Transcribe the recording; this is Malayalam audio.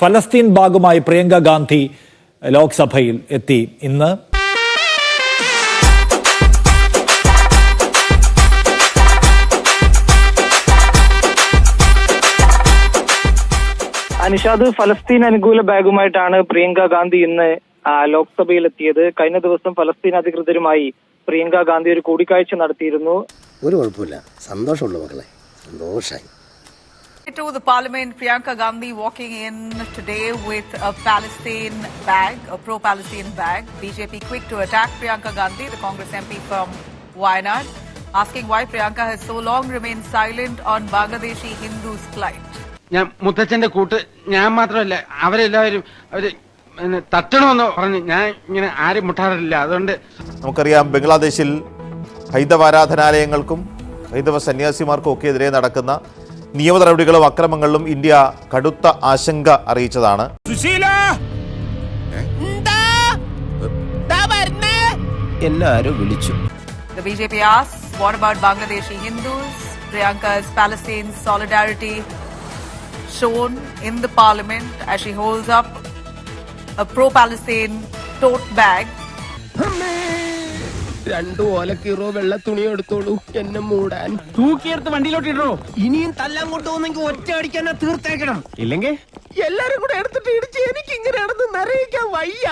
ഫലസ്തീൻ ബാഗുമായി പ്രിയങ്ക ഗാന്ധി ലോക്സഭയിൽ എത്തി. ഇന്ന് അനിഷാദ് ഫലസ്തീൻ അനുകൂല ബാഗുമായിട്ടാണ് പ്രിയങ്ക ഗാന്ധി ഇന്ന് ലോക്സഭയിൽ എത്തിയത്. കഴിഞ്ഞ ദിവസം ഫലസ്തീൻ അധികൃതരുമായി പ്രിയങ്ക ഗാന്ധി ഒരു കൂടിക്കാഴ്ച നടത്തിയിരുന്നു. ഒരു കുഴപ്പമില്ല. സന്തോഷമുള്ളൂ മക്കളെ. സന്തോഷമായി To the parliament, Priyanka Gandhi walking in today with a Palestine bag, a pro-Palestine bag. BJP quick to attack Priyanka Gandhi, the Congress MP from Wayanad, asking why Priyanka has so long remained silent on Bangladeshi Hindus' plight. ഞാൻ മുത്തച്ഛന്റെ കൂട്ട് ഞാൻ മാത്രമല്ല അവരെല്ലാവരും അവർ തട്ടണമെന്ന് പറഞ്ഞ് ഞാൻ ഇങ്ങനെ ആരും മുട്ടാറില്ല അതുകൊണ്ട് നമുക്കറിയാം ബംഗ്ലാദേശിൽ ഹൈന്ദവ ആരാധനാലയങ്ങൾക്കും ഹൈന്ദവ സന്യാസിമാർക്കും ഒക്കെ എതിരെ നടക്കുന്ന നിയമ നടപടികളും അക്രമങ്ങളിലും ഇന്ത്യ കടുത്ത ആശങ്ക അറിയിച്ചതാണ് എന്നെ ആരോ വിളിച്ചു The BJP asks, what about Bangladeshi Hindus? Priyanka's Palestine solidarity shown in the parliament as she holds up a pro-Palestine tote bag രണ്ടു ഓലക്കീറോ വെള്ള തുണി എടുത്തോളൂ എന്നെ മൂടാൻ. തൂക്കിയെടുത്ത് വണ്ടിയിലോട്ട് ഇടോ ഇനിയും തല്ലാൻ കൊണ്ടുപോകുന്നെങ്കിൽ ഒറ്റ അടിക്കാൻ തീർത്തേക്കണം. ഇല്ലെങ്കിൽ? എല്ലാരും കൂടെ എടുത്തിട്ട് ഇടിച്ച് എനിക്ക് ഇങ്ങനെ നടന്ന് നിറയിക്കാൻ വയ്യ.